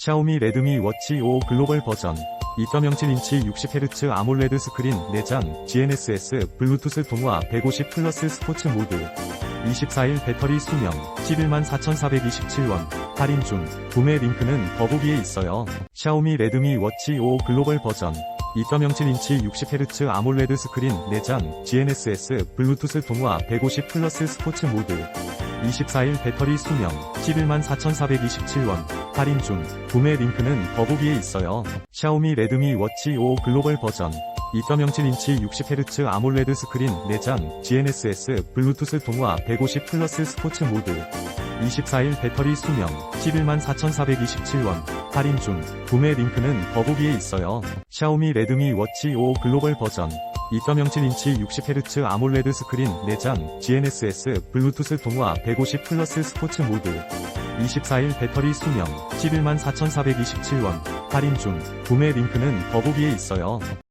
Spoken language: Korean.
샤오미 레드미 워치 5 글로벌 버전 2.07인치 60Hz 아몰레드 스크린 내장 GNSS 블루투스 통화 150 플러스 스포츠 모드 24일 배터리 수명 114,427원 할인 중 구매 링크는 더보기에 있어요. 샤오미 레드미 워치 5 글로벌 버전 2.07인치 60Hz 아몰레드 스크린 내장 GNSS 블루투스 통화 150 플러스 스포츠 모드 24일 배터리 수명 114,427원. 할인 중. 구매 링크는 더보기에 있어요. 샤오미 레드미 워치 5 글로벌 버전. 2.07인치 60Hz 아몰레드 스크린 내장 GNSS 블루투스 통화 150 플러스 스포츠 모드. 24일 배터리 수명 114,427원. 할인 중. 구매 링크는 더보기에 있어요. 샤오미 레드미 워치 5 글로벌 버전 2.07인치 60Hz 아몰레드 스크린 내장 GNSS 블루투스 통화 150 플러스 스포츠 모드. 24일 배터리 수명 114,427원. 할인 중. 구매 링크는 더보기에 있어요.